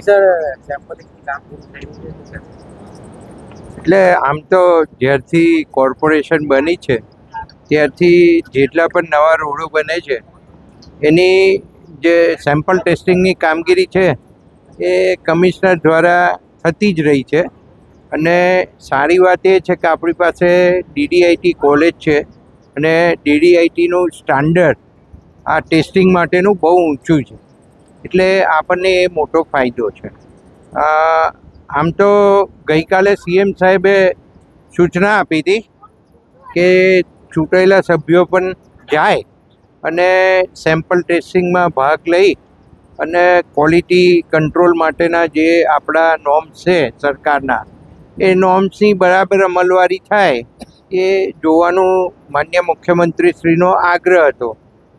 ક્યારથી સર એટલે આમ તો જ્યારથી કોર્પોરેશન બની છે, ત્યારથી જેટલા પણ નવા રોડો બને છે, એની જે સેમ્પલ ટેસ્ટિંગની કામગીરી છે, એ કમિશનર દ્વારા થતી જ રહી છે. અને સારી વાત એ છે કે આપણી પાસે ડીડીઆઈટી કોલેજ છે, અને ડીડીઆઈટીનું સ્ટાન્ડર્ડ આ ટેસ્ટિંગ માટેનું બહુ ઊંચું છે. એટલે આપણને એ મોટો ફાયદો છે. આમ તો ગઈકાલે સીએમ સાહેબે સૂચના આપી હતી કે ચૂંટાયેલા સભ્યો પણ જાય અને સેમ્પલ ટેસ્ટિંગમાં ભાગ લઈ અને ક્વોલિટી કંટ્રોલ માટેના જે આપણા નોર્મ્સ છે સરકારના, એ નોર્મ્સની બરાબર અમલવારી થાય એ જોવાનું માન્ય મુખ્યમંત્રીશ્રીનો આગ્રહ હતો.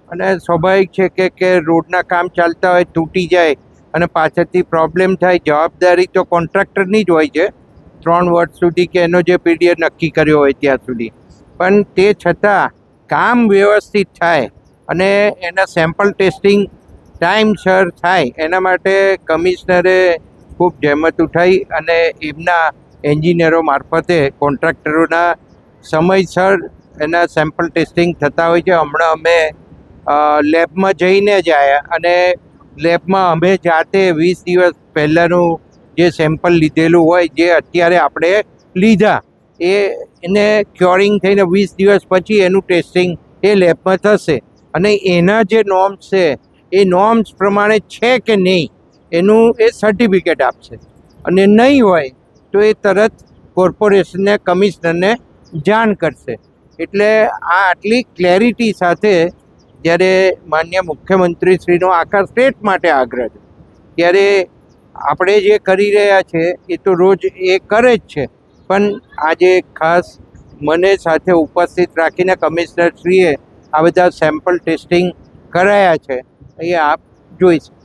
અને સ્વાભાવિક છે કે કે રોડના કામ ચાલતા હોય, તૂટી જાય અને પાછળથી પ્રોબ્લેમ થાય, જવાબદારી તો કોન્ટ્રાક્ટરની જ હોય છે. ત્રણ વર્ષ સુધી કે એનો જે પીરિયડ નક્કી કર્યો હોય ત્યાં સુધી. પણ તે છતાં કામ વ્યવસ્થિત થાય અને એના સેમ્પલ ટેસ્ટિંગ ટાઈમસર થાય, એના માટે કમિશનરે ખૂબ જહેમત ઉઠાવી અને એમના એન્જિનિયરો મારફતે કોન્ટ્રાક્ટરોના સમયસર એના સેમ્પલ ટેસ્ટિંગ થતા હોય છે. હમણાં અમે લેબમાં જઈને જ આવ્યા અને લેબમાં અમે જાતે વીસ દિવસ પહેલાંનું જે સેમ્પલ લીધેલું હોય જે અત્યારે આપણે લીધા, એ એને ક્યોરિંગ થઈને વીસ દિવસ પછી એનું ટેસ્ટિંગ એ લેબમાં થશે. અને એના જે નોર્મ્સ છે, એ નોર્મ્સ પ્રમાણે છે કે નહીં, એનું એ સર્ટિફિકેટ આપશે. અને નહીં હોય, તો એ તરત કોર્પોરેશનને કમિશનરને જાણ કરશે. એટલે આ આટલી ક્લેરિટી સાથે જ્યારે માન્ય મુખ્યમંત્રીશ્રીનો આખા સ્ટેટ માટે આગ્રહ છે. ત્યારે આપણે જે કરી રહ્યા છે, એ તો રોજ એ કરે જ છે. પણ આજે ખાસ મને સાથે ઉપસ્થિત રાખીને કમિશનરશ્રીએ આ બધા સેમ્પલ ટેસ્ટિંગ કરાયા છે. એ આપ જોઈ શકો.